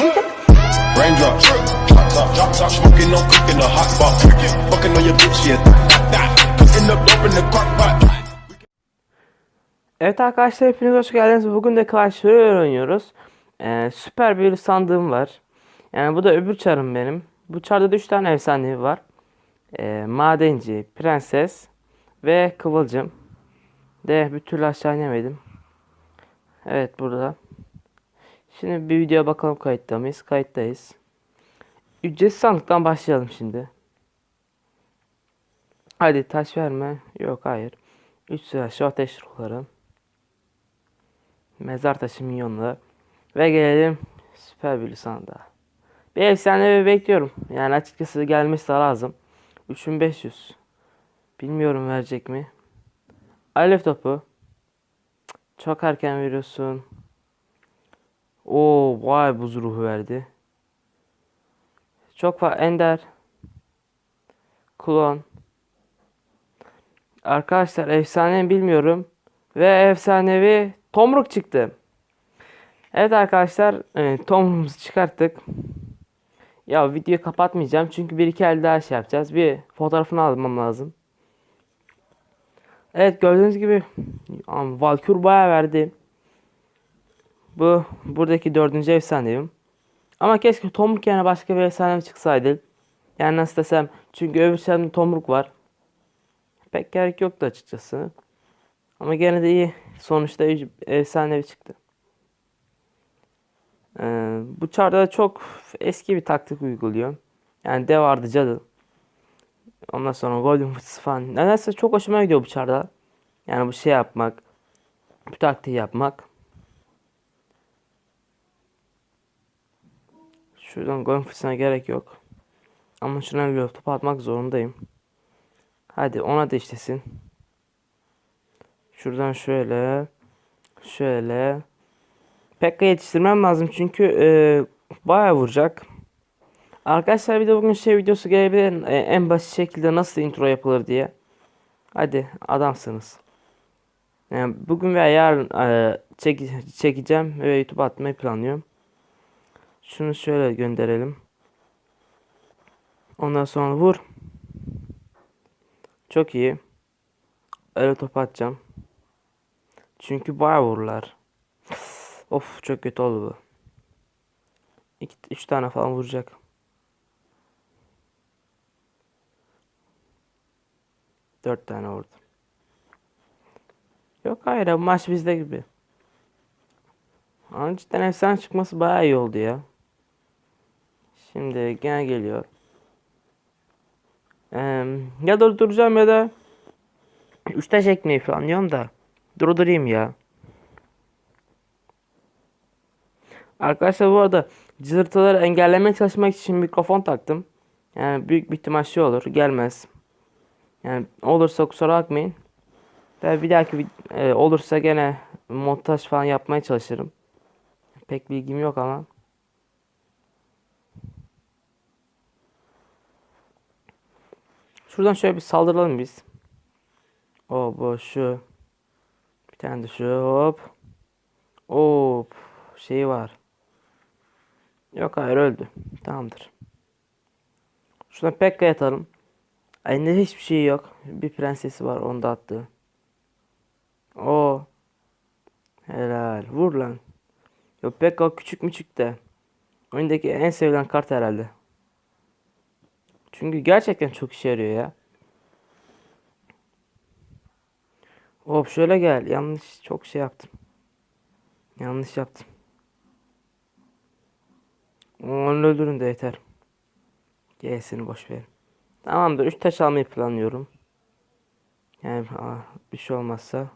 Raindrops, drop top, drop top, smoking on cooking the hot pot. Fucking on your bitch, yeah. Cooking up dope in the crock pot. Evet arkadaşlar hepiniz hoş geldiniz. Bugün de Clash Royale oynuyoruz. Ee, süper bir sandığım var. Yani bu da öbür çarım benim. Bu çarda da 3 tane efsanevi var. Ee, madenci, prenses ve kıvılcım. De bir türlü aşağı inemedim. Evet burada. Şimdi bir video bakalım kayıtta mıyız? Kayıttayız. Ücretsiz sandıktan başlayalım şimdi. Hadi taş verme. Yok hayır. 3 sıra şu ateş ruhları. Mezar taşı minyonları. Ve gelelim süper bir sandığa. Bir efsane bekliyorum. Yani açıkçası gelmesi lazım. 3500. Bilmiyorum verecek mi? Alev topu. Çok erken veriyorsun. Oo vay buz ruhu verdi. Çok var ender. Klon. Arkadaşlar efsane bilmiyorum. Ve efsanevi tomruk çıktı. Evet arkadaşlar e, tomruğumuzu çıkarttık. Ya videoyu kapatmayacağım çünkü bir iki el daha şey yapacağız. Bir fotoğrafını almam lazım. Evet gördüğünüz gibi Valkür bayağı verdi. Bu buradaki dördüncü efsaneyim. Ama keşke tomruk yerine başka bir efsane çıksaydı. Yani nasıl desem çünkü öbür şeyde tomruk var. Pek gerek yoktu açıkçası. Ama gene de iyi. Sonuçta efsanevi çıktı. Ee, bu çarda da çok eski bir taktik uyguluyor. Yani dev vardı cadı. Ondan sonra golden fıçısı falan. Nedense çok hoşuma gidiyor bu çarda. Yani bu şey yapmak. Bu taktiği yapmak. Şuradan fıçısına gerek yok. Ama şuna bir top atmak zorundayım. Hadi ona da işlesin. Şuradan şöyle. Şöyle. Pekka yetiştirmem lazım çünkü e, bayağı vuracak. Arkadaşlar bir de bugün şey videosu gelebilir. E, en basit şekilde nasıl intro yapılır diye. Hadi adamsınız. Yani bugün veya yarın e, çek, çekeceğim ve YouTube atmayı planlıyorum. Şunu şöyle gönderelim. Ondan sonra vur. Çok iyi. Öyle top atacağım. Çünkü bayağı vururlar. Of çok kötü oldu bu. 2 3 tane falan vuracak. Dört tane vurdu. Yok hayır bu maç bizde gibi. Ama cidden efsane çıkması bayağı iyi oldu ya. Şimdi gene geliyor. Ee, ya durduracağım ya da 3 taş ekmeği falan diyorum da durdurayım ya. Arkadaşlar bu arada cızırtıları engellemeye çalışmak için mikrofon taktım. Yani büyük bir ihtimal şey olur gelmez. Yani olursa kusura bakmayın. Ve bir dahaki e, olursa gene montaj falan yapmaya çalışırım. Pek bilgim yok ama. Şuradan şöyle bir saldıralım biz. O bu şu. Bir tane de şu hop. Hop. Şey var. Yok hayır öldü. Tamamdır. Şuradan Pekka atalım. Elinde hiçbir şey yok. Bir prensesi var onu da attı. O. Helal. Vur lan. Yok Pekka küçük müçük de. Oyundaki en sevilen kart herhalde. Çünkü gerçekten çok işe yarıyor ya. Hop şöyle gel. Yanlış çok şey yaptım. Yanlış yaptım. Onu öldürün de yeter. G'sini boş verin. Tamamdır. 3 taş almayı planlıyorum. Yani aa, bir şey olmazsa.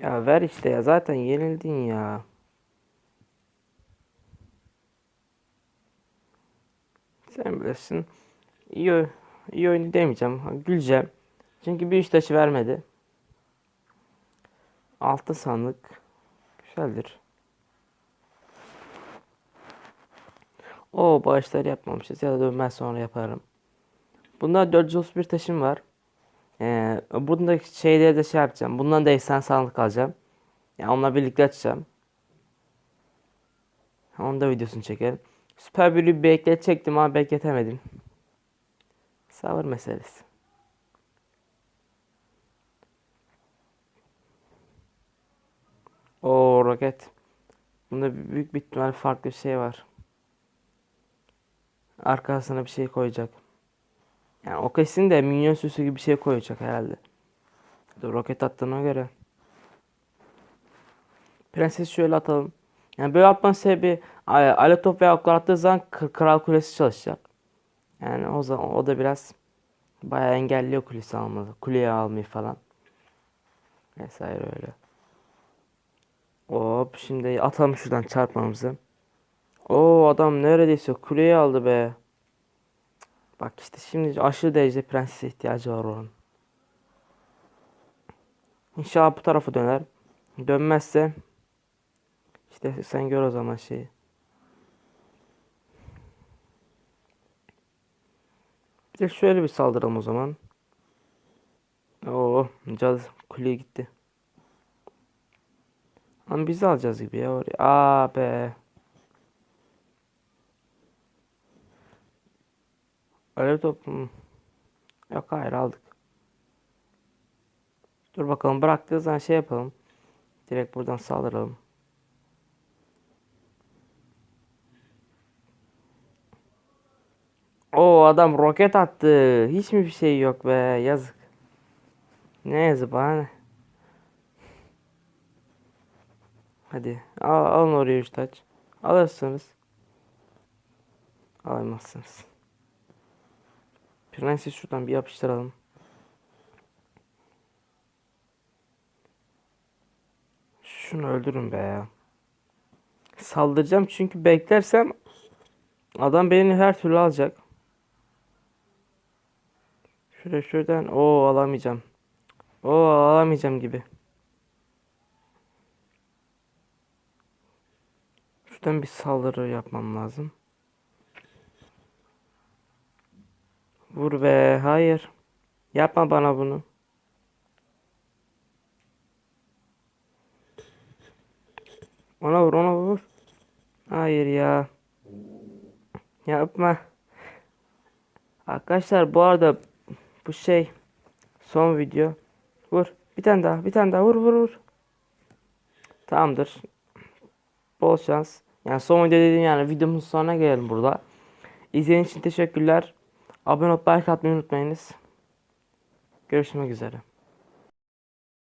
Ya ver işte ya. Zaten yenildin ya. Bilirsin. İyi, iyi oyunu demeyeceğim. Güleceğim. Çünkü bir üç taşı vermedi. Altın sandık. Güzeldir. O bağışları yapmamışız ya da ben sonra yaparım. Bunda 431 taşım var. Ee, bundaki şeyleri de şey yapacağım. Bundan da efsane sandık alacağım. Yani onunla birlikte açacağım. Onu da videosunu çekelim. Süper Blue'yu bekletecektim ama bekletemedim. Sabır meselesi. O roket. Bunda büyük bir ihtimal farklı bir şey var. Arkasına bir şey koyacak. Yani o kesin de minyon süsü gibi bir şey koyacak herhalde. Dur roket attığına göre. Prenses şöyle atalım. Yani böyle atmanın sebebi alev top veya oklar attığı zaman kral kulesi çalışacak. Yani o zaman o da biraz bayağı engelliyor kulesi almayı, kuleye almayı falan. Vesaire öyle. Hop şimdi atalım şuradan çarpmamızı. Oo adam neredeyse kuleyi aldı be. Bak işte şimdi aşırı derecede prensese ihtiyacı var onun. İnşallah bu tarafa döner. Dönmezse işte sen gör o zaman şeyi. De şöyle bir saldıralım o zaman. Oo, caz kuleye gitti. Ama biz alacağız gibi ya oraya. Aa be. Öyle top mu? Yok hayır aldık. Dur bakalım bıraktığı zaman şey yapalım. Direkt buradan saldıralım. O adam roket attı. Hiç mi bir şey yok be yazık. Ne yazık bana? Hadi al, alın oraya üç taç. Alırsınız. Alamazsınız. Prenses şuradan bir yapıştıralım. Şunu öldürün be ya. Saldıracağım çünkü beklersem adam beni her türlü alacak. Şuraya şuradan o alamayacağım. O alamayacağım gibi. Şuradan bir saldırı yapmam lazım. Vur be, hayır. Yapma bana bunu. Ona vur, ona vur. Hayır ya. Yapma. Arkadaşlar bu arada bu şey son video. Vur. Bir tane daha, bir tane daha vur vur vur. Tamamdır. Bol şans. Yani son video dediğim yani videomuzun sonuna gelelim burada. İzlediğiniz için teşekkürler. Abone olup like atmayı unutmayınız. Görüşmek üzere.